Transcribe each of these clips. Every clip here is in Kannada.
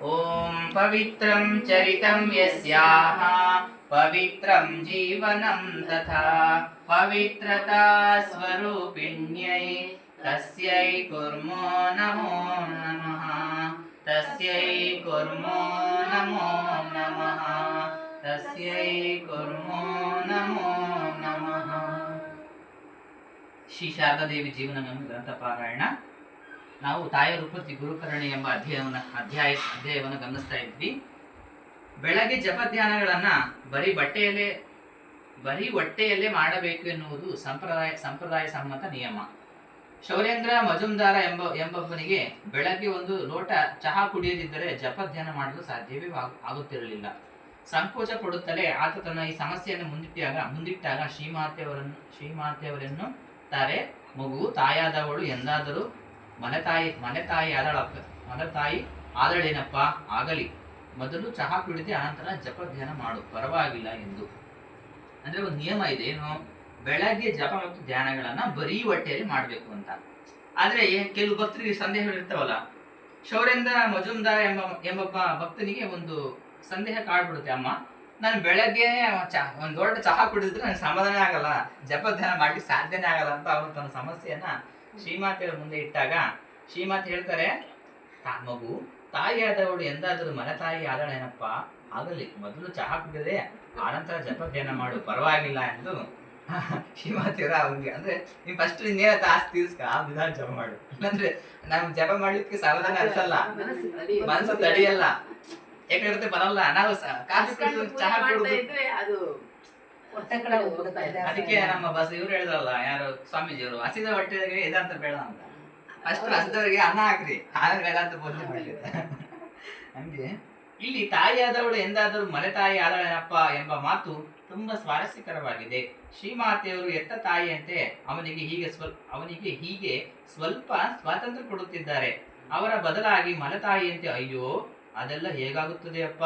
ॐ पवित्रं चरितं यस्याः पवित्रं जीवनं तथा पवित्रता स्वरूपिण्यै तस्यै कुर्मो नमो नमः तस्यै कुर्मो नमो नमः तस्यै कुर्मो नमो नमः శ్రీ శారదాదేవి జీవనమం గ్రంథపారాయణ ನಾವು ತಾಯ ರೂಪತಿ ಗುರುಕರಣೆ ಎಂಬ ಅಧ್ಯಯನ ಅಧ್ಯಾಯ ಅಧ್ಯಾಯವನ್ನು ಗಮನಿಸ್ತಾ ಇದ್ವಿ. ಬೆಳಗ್ಗೆ ಜಪಧ್ಯಾನಗಳನ್ನ ಬರೀ ಬಟ್ಟೆಯಲ್ಲೇ, ಬರೀ ಹೊಟ್ಟೆಯಲ್ಲೇ ಮಾಡಬೇಕು ಎನ್ನುವುದು ಸಂಪ್ರದಾಯ ಸಂಪ್ರದಾಯ ಸಮ್ಮತ ನಿಯಮ. ಶೌರೇಂದ್ರ ಮಜುಮ್ದಾರ ಎಂಬ, ಎಂಬೊಬ್ಬನಿಗೆ ಬೆಳಗ್ಗೆ ಒಂದು ಲೋಟ ಚಹಾ ಕುಡಿಯದಿದ್ದರೆ ಜಪಧ್ಯಾನ ಮಾಡಲು ಸಾಧ್ಯವೇ ಆಗ್- ಆಗುತ್ತಿರಲಿಲ್ಲ. ಸಂಕೋಚ ಕೊಡುತ್ತಲೇ ಆತ ತನ್ನ ಈ ಸಮಸ್ಯೆಯನ್ನು ಮುಂದಿಟ್ಟಾಗ ಮುಂದಿಟ್ಟಾಗ ಶ್ರೀಮಾತೆಯವರನ್ನು ಶ್ರೀಮಾತೆಯವರನ್ನು ತಾರೆ ಮಗು ತಾಯಾದವಳು ಎಂದಾದರೂ ಮನೆ ತಾಯಿ ಮನೆ ತಾಯಿ ಆದಳಪ್ಪ, ಮನೆ ತಾಯಿ ಆದಳೇನಪ್ಪ? ಆಗಲಿ. ಮೊದಲು ಚಹಾ ಕುಡಿದೆ ಆನಂತರ ಜಪ ಧ್ಯಾನ ಮಾಡು. ಪರವಾಗಿಲ್ಲ ಎಂದು. ಅಂದ್ರೆ ಒಂದು ನಿಯಮ ಇದೆ, ಏನು? ಬೆಳಗ್ಗೆ ಜಪ ಮತ್ತು ಧ್ಯಾನಗಳನ್ನ ಬರೀ ಹೊಟ್ಟೆಯಲ್ಲಿ ಮಾಡಬೇಕು ಅಂತ. ಆದ್ರೆ ಕೆಲವು ಭಕ್ತರಿಗೆ ಸಂದೇಹಗಳಿರ್ತಾವಲ್ಲ ಶೌರೇಂದ್ರ ಮಜುಮ್ದಾರ್ ಎಂಬ ಎಂಬಪ್ಪ ಭಕ್ತನಿಗೆ ಒಂದು ಸಂದೇಹ ಕಾಡ್ಬಿಡುತ್ತೆ. ಅಮ್ಮ, ನಾನು ಬೆಳಗ್ಗೆ ಒಂದು ದೊಡ್ಡ ಚಹಾ ಕುಡಿದ್ರೆ ನನಗೆ ಸಮಾಧಾನ ಆಗಲ್ಲ. ಜಪ ಧ್ಯಾನ ಮಾಡ್ಲಿಕ್ಕೆ ಸಾಧ್ಯನೇ ಆಗಲ್ಲ ಅಂತ ಅವನು ತನ್ನ ಸಮಸ್ಯೆಯನ್ನ ಶ್ರೀಮಾತೆಯರ ಮುಂದೆ ಇಟ್ಟಾಗ ಶ್ರೀಮಾತೆ ಹೇಳ್ತಾರೆ "ತಾ- ಮಗು ತಾಯಿಯಾದವಳು ಎಂದಾದರೂ ಮನೆ ತಾಯಿ ಆದಳೇನಪ್ಪ ಆಗಲಿ ಮೊದಲು ಚಹಾ ಕುಡಿದ್ರೆ ಆನಂತರ ಜಪ ಧ್ಯಾನ ಮಾಡು ಪರವಾಗಿಲ್ಲ ಎಂದು ಶ್ರೀಮಾತೆಯವರ ಅವನಿಗೆ ಅಂದ್ರೆ ನೀನ್ ಫಸ್ಟ್ ಇನ್ನೇನ ತಾಸು ತೀರ್ಸ್ಕ ಆ ವಿಧಾನ ಜಪ ಮಾಡು. ಅಂದ್ರೆ ನಮ್ಗೆ ಜಪ ಮಾಡ್ಲಿಕ್ಕೆ ಸಾವಧಾನ ಅನ್ಸಲ್ಲ. ಮನಸ್ಸು ತಡಿ- ಮನಸ್ಸು ತಡಿಯಲ್ಲ. ಯಾಕಂದ್ರೆ ಬರಲ್ಲ. ನಾವು ಕಾಸು ಚಹಾ ಕುಡಿದ್ರೆ ಅದು ಅದಕ್ಕೆ ನಮ್ಮ ಬಸ್ ಇವ್ರು ಹೇಳಿದ್ರಲ್ಲ ಯಾರು ಸ್ವಾಮೀಜಿಯವರು ಹಸಿದ ಹೊಟ್ಟೆಗೆ ವೇದಾಂತ ಬೇಡ ಅಂತ. ಫಸ್ಟ್ ಹಸಿದವರಿಗೆ ಅನ್ನ ಹಾಕ್ರಿ ಆಮೇಲೆ ವೇದಾಂತ ಬೋಧನೆ ಮಾಡಿ ಹಂಗೆ. ಇಲ್ಲಿ ತಾಯಿಯಾದವಳು ಎಂದಾದರೂ ಮನೆ ತಾಯಿ ಆದಳೇನಪ್ಪ ಎಂಬ ಮಾತು ತುಂಬಾ ಸ್ವಾರಸ್ಯಕರವಾಗಿದೆ. ಶ್ರೀಮಾತೆಯವರು ಎತ್ತ ತಾಯಿಯಂತೆ ಅವನಿಗೆ ಹೀಗೆ ಸ್ವಲ್ಪ ಅವನಿಗೆ ಹೀಗೆ ಸ್ವಲ್ಪ ಸ್ವಾತಂತ್ರ್ಯ ಕೊಡುತ್ತಿದ್ದಾರೆ. ಅವರ ಬದಲಾಗಿ ಮನೆ ತಾಯಿಯಂತೆ ಅಯ್ಯೋ ಅದೆಲ್ಲ ಹೇಗಾಗುತ್ತದೆ ಅಪ್ಪ?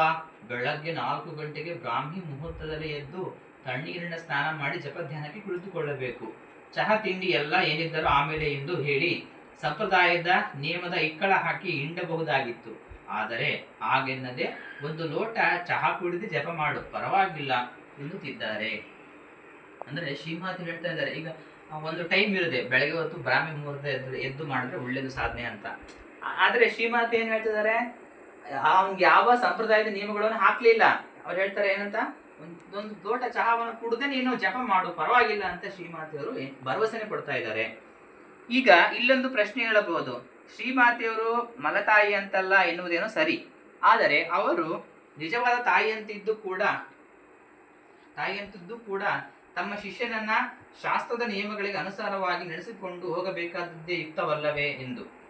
ಬೆಳಗ್ಗೆ ನಾಲ್ಕು ಗಂಟೆಗೆ ಬ್ರಾಹ್ಮಿ ಮುಹೂರ್ತದಲ್ಲಿ ಎದ್ದು ತಣ್ಣೀರಿನ ಸ್ನಾನ ಮಾಡಿ ಜಪಧ್ಯಾನಕ್ಕೆ ಕುಳಿತುಕೊಳ್ಳಬೇಕು. ಚಹಾ ತಿಂಡಿ ಎಲ್ಲ ಏನಿದ್ದರೂ ಆಮೇಲೆ ಎಂದು ಹೇಳಿ ಸಂಪ್ರದಾಯದ ನಿಯಮದ ಇಕ್ಕಳ ಹಾಕಿ ಹಿಂಡಬಹುದಾಗಿತ್ತು. ಆದರೆ ಹಾಗೆನ್ನದೆ ಒಂದು ಲೋಟ ಚಹಾ ಕುಡಿದು ಜಪ ಮಾಡು, ಪರವಾಗಿಲ್ಲ ಎನ್ನುತ್ತಿದ್ದಾರೆ. ಅಂದ್ರೆ ಶ್ರೀಮಾತ್ ಹೇಳ್ತಾ ಇದ್ದಾರೆ, ಈಗ ಒಂದು ಟೈಮ್ ಇರುತ್ತೆ, ಬೆಳಗ್ಗೆ ಹೊತ್ತು ಬ್ರಾಹ್ಮಿ ಮುಹೂರ್ತ ಎದ್ದು ಎದ್ದು ಮಾಡಿದ್ರೆ ಒಳ್ಳೇದು ಸಾಧನೆ ಅಂತ. ಆದರೆ ಏನು ಏನ್ ಹೇಳ್ತಿದ್ದಾರೆ ಅವ್ನಿಗೆ ಯಾವ ಸಂಪ್ರದಾಯದ ನಿಯಮಗಳನ್ನು ಹಾಕ್ಲಿಲ್ಲ. ಅವ್ರು ಹೇಳ್ತಾರೆ ಏನಂತ? ಒಂದ್- ಲೋಟ ಚಹಾವನ್ನು ಕುಡದೆ ನೀನು ಜಪ ಮಾಡು, ಪರವಾಗಿಲ್ಲ ಅಂತ ಶ್ರೀಮಾತೆಯವರು ಭರವಸೆನೆ ಕೊಡ್ತಾ ಇದ್ದಾರೆ. ಈಗ ಇಲ್ಲೊಂದು ಪ್ರಶ್ನೆ ಹೇಳಬಹುದು. ಶ್ರೀಮಾತೆಯವರು ಮಲತಾಯಿ ಅಂತಲ್ಲ ಎನ್ನುವುದೇನೋ ಸರಿ, ಆದರೆ ಅವರು ನಿಜವಾದ ತಾಯಿಯಂತಿದ್ದು ಕೂಡ ತಾಯಿಯಂತಿದ್ದು ಕೂಡ ತಮ್ಮ ಶಿಷ್ಯನನ್ನ ಶಾಸ್ತ್ರದ ನಿಯಮಗಳಿಗೆ ಅನುಸಾರವಾಗಿ ನಡೆಸಿಕೊಂಡು ಹೋಗಬೇಕಾದದ್ದೇ ಯುಕ್ತವಲ್ಲವೇ ಎಂದು.